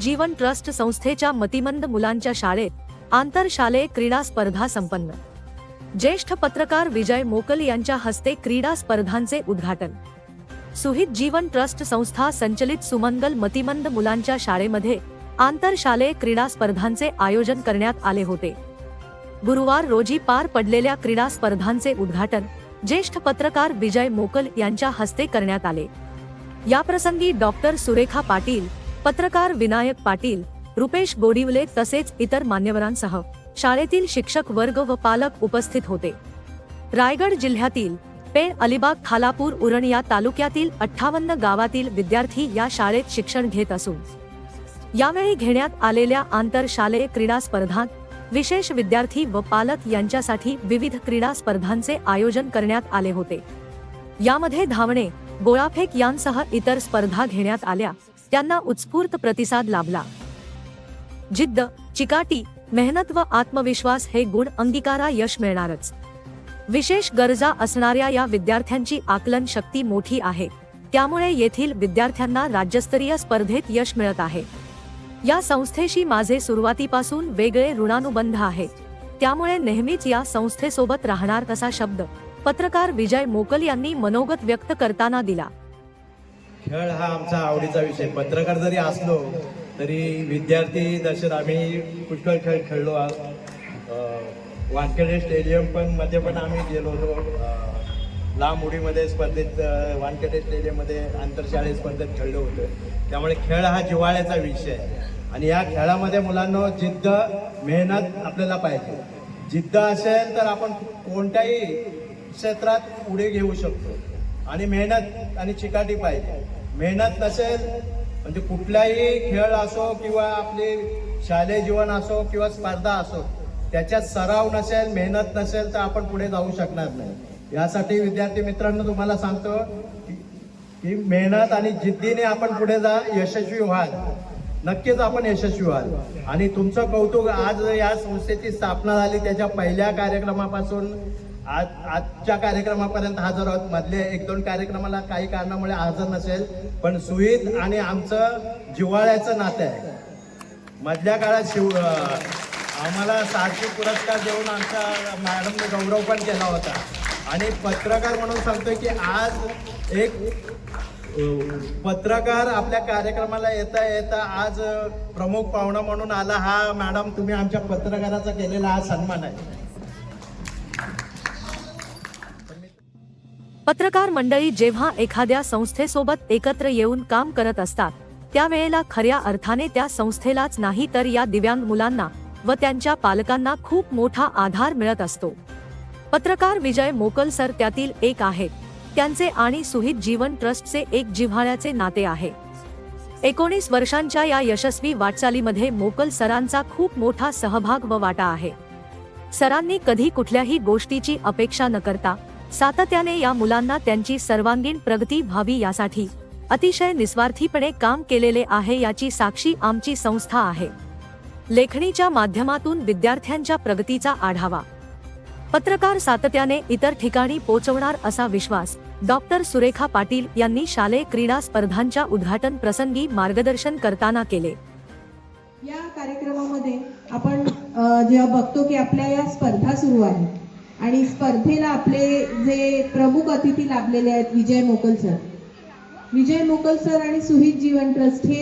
जीवन trust संस्थेच्या मतिमंद मुलांच्या शाळेत आंतरशालेय क्रीडा स्पर्धा संपन्न. ज्येष्ठ पत्रकार विजय मोकल यांच्या हस्ते क्रीडा स्पर्धांचे उद्घाटन. सुहित जीवन ट्रस्ट संस्था संचलित सुमंगल मतिमंद मुलांच्या शाळेमध्ये आंतरशालेय क्रीडा स्पर्धांचे आयोजन करण्यात आले होते. गुरुवार रोजी पार पडलेल्या क्रीडा स्पर्धांचे उद्घाटन ज्येष्ठ पत्रकार विजय मोकल यांच्या हस्ते करण्यात आले. याप्रसंगी डॉक्टर सुरेखा पाटील पत्रकार विनायक पाटील रुपेश गोडिवले तसेच इतर मान्यवरांसह शाळेतील शिक्षक वर्ग व पालक उपस्थित होते. रायगड जिल्ह्यातील पेण अलिबाग खालापूर उरण या तालुक्यातील अठ्ठावन्न गावातील विद्यार्थी या शाळेत शिक्षण घेत असून यावेळी घेण्यात आलेल्या आंतरशालेय क्रीडा स्पर्धांत विशेष विद्यार्थी व पालक यांच्यासाठी विविध क्रीडा स्पर्धांचे आयोजन करण्यात आले होते. यामध्ये धावणे गोळाफेक यांसह इतर स्पर्धा घेण्यात आल्या. त्यांना उत्स्फूर्त प्रतिसाद लाभला. जिद्द चिकाटी मेहनत व आत्मविश्वास हे गुण अंगीकारा यश मिळणारच. विशेष गरजा असणाऱ्या या विद्यार्थ्यांची आकलन शक्ती मोठी आहे. त्यामुळे येथील विद्यार्थ्यांना राज्यस्तरीय स्पर्धेत यश मिळत आहे. या संस्थेशी माझे सुरुवातीपासून वेगळे ऋणानुबंध आहेत त्यामुळे नेहमीच या संस्थेसोबत राहणार असा शब्द पत्रकार विजय मोकल यांनी मनोगत व्यक्त करताना दिला. खेळ हा आमचा आवडीचा विषय. पत्रकार जरी असलो तरी विद्यार्थी दशेत आम्ही पुष्कळ खेळ खेळलो आहोत. वानखेडे स्टेडियम पण मध्ये पण आम्ही गेलो होतो. लांब उडीमध्ये स्पर्धेत वानखेडे स्टेडियममध्ये आंतरशाळेय स्पर्धेत खेळलो होतो. त्यामुळे खेळ हा जिव्हाळ्याचा विषय आहे. आणि या खेळामध्ये मुलांना जिद्द मेहनत आपल्याला पाहिजे. जिद्द असेल तर आपण कोणत्याही क्षेत्रात पुढे घेऊ शकतो. आणि मेहनत आणि चिकाटी पाहिजे. मेहनत नसेल म्हणजे कुठलाही खेळ असो किंवा आपले शालेय जीवन असो किंवा स्पर्धा असो त्याच्यात सराव नसेल मेहनत नसेल तर आपण पुढे जाऊ शकणार नाही. यासाठी विद्यार्थी मित्रांनो तुम्हाला सांगतो की की मेहनत आणि जिद्दीने आपण पुढे जा यशस्वी व्हाल. नक्कीच आपण यशस्वी व्हाल. आणि तुमचं कौतुक आज या संस्थेची स्थापना झाली त्याच्या पहिल्या कार्यक्रमापासून आज आजच्या कार्यक्रमापर्यंत हजर आहोत. मधले एक दोन कार्यक्रमाला काही कारणामुळे हजर नसेल पण सुहित आणि आमचं जिव्हाळ्याचं नातं आहे. मधल्या काळात शिव आम्हाला साहसी पुरस्कार देऊन आमच्या मॅडमने गौरव पण केला होता. आणि पत्रकार म्हणून सांगतोय की आज एक पत्रकार आपल्या कार्यक्रमाला येता येता आज प्रमुख पाहुणा म्हणून आला हा मॅडम. तुम्ही आमच्या पत्रकाराचा केलेला हा सन्मान आहे. पत्रकार मंडळी जेव्हा एखाद्या संस्थेसोबत एकत्र येऊन काम करत असतात त्यावेळेला खऱ्या अर्थाने त्या संस्थेलाच नाही तर या दिव्यांग मुलांना व त्यांच्या पालकांना खूप मोठा आधार मिळत असतो. पत्रकार विजय मोकल सर त्यातील एक आहेत. त्यांचे आणि सुहित जीवन ट्रस्टचे एक जिव्हाळ्याचे नाते आहे. एकोणीस वर्षांच्या या यशस्वी वाटचालीमध्ये मोकल सरांचा खूप मोठा सहभाग व वाटा आहे. सरांनी कधी कुठल्याही गोष्टीची अपेक्षा न करता सातत्याने या मुलांना त्यांची सर्वांगीण प्रगती व्हावी यासाठी अतिशय निस्वार्थीपणे काम केलेले आहे याची साक्षी आमची संस्था आहे. लेखणीच्या माध्यमातून विद्यार्थ्यांच्या प्रगतीचा आढावा. पत्रकार सातत्याने इतर ठिकाणी पोचवणार असा विश्वास डॉक्टर सुरेखा पाटील यांनी शालेय क्रीडा स्पर्धांच्या उद्घाटन प्रसंगी मार्गदर्शन करताना केले. या कार्यक्रमामध्ये आपण जेव्हा बघतो की आपल्या या स्पर्धा सुरू आहेत आणि स्पर्धेला आपले जे प्रमुख अतिथी लाभलेले आहेत विजय मोकल सर. विजय मोकल सर आणि सुहित जीवन ट्रस्ट हे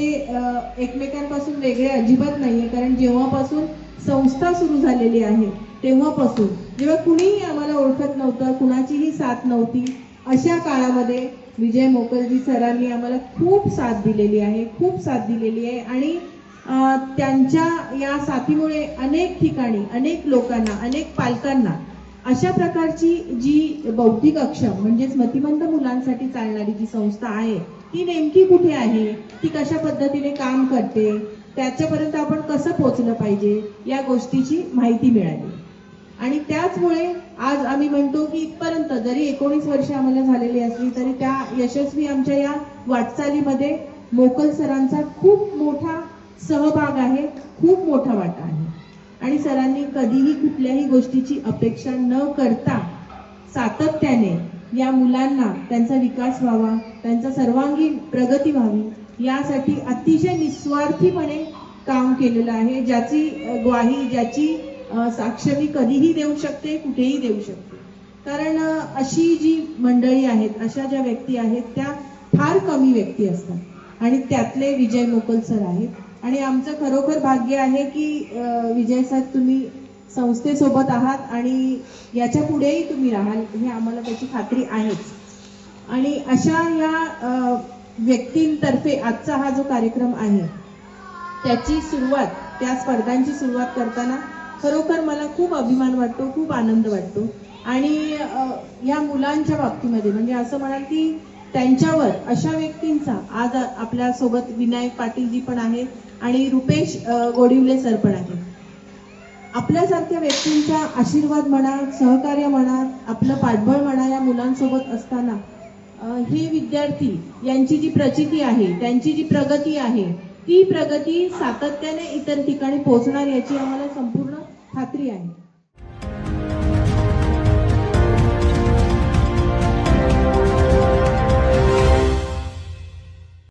एकमेकांपासून वेगळे अजिबात नाही आहे कारण जेव्हापासून संस्था सुरू झालेली आहे तेव्हापासून. जेव्हा कुणीही आम्हाला ओळखत नव्हतं कुणाचीही साथ नव्हती अशा काळामध्ये विजय मोकलजी सरांनी आम्हाला खूप साथ दिलेली आहे खूप साथ दिलेली आहे. आणि त्यांच्या या साथीमुळे अनेक ठिकाणी अनेक लोकांना अनेक पालकांना अशा प्रकारची जी बौद्धिक अक्षम म्हणजेच मतिमंद मुलांसाठी चालणारी जी संस्था आहे ती नेमकी कुठे आहे? ती कशा पद्धतीने काम करते? त्याच्यापर्यंत आपण कसं पोचलं पाहिजे? या गोष्टीची माहिती मिळाली. आणि त्याचमुळे आज आम्ही म्हणतो की इथपर्यंत जरी एकोणीस वर्ष आम्हाला झालेली असली तरी त्या यशस्वी आमच्या या वाटचालीमध्ये मोकल सरांचा खूप मोठा सहभाग आहे खूप मोठा वाटा आहे. आणि सरांनी कधीही कुठल्याही गोष्टीची अपेक्षा न करता सातत्याने या मुलांना त्यांचा विकास व्हावा त्यांचा सर्वांगीण प्रगती व्हावी यासाठी अतिशय निस्वार्थीपणे काम केलेलं आहे ज्याची ग्वाही ज्याची साक्ष मी कधीही देऊ शकते कुठेही देऊ शकते. कारण अशी जी मंडळी आहेत अशा ज्या व्यक्ती आहेत त्या फार कमी व्यक्ती असतात. आणि त्यातले विजय मोकल सर आहेत. आणि आमचं खरोखर भाग्य आहे की विजय सर तुम्ही संस्थेसोबत आहात आणि याच्या पुढेही तुम्ही राहाल हे आम्हाला त्याची खात्री आहेच. आणि अशा या व्यक्तींतर्फे आजचा हा जो कार्यक्रम आहे त्याची सुरुवात त्या स्पर्धांची सुरुवात करताना खरोखर मला खूप अभिमान वाटतो खूप आनंद वाटतो. आणि या मुलांच्या बाबतीमध्ये म्हणजे असं म्हणाल की त्यांच्यावर अशा व्यक्तींचा आज आपल्यासोबत विनायक पाटीलजी पण आहे आणि रुपेश गोडिवले सर पण आहे आपल्यासारख्या व्यक्तींचा आशीर्वाद म्हणा सहकार्य म्हणा आपलं पाठबळ म्हणा या मुलांसोबत असताना हे विद्यार्थी यांची जी प्रचिती आहे त्यांची जी प्रगती आहे ती प्रगती सातत्याने इतर ठिकाणी पोहोचणार याची आम्हाला संपूर्ण खात्री आहे.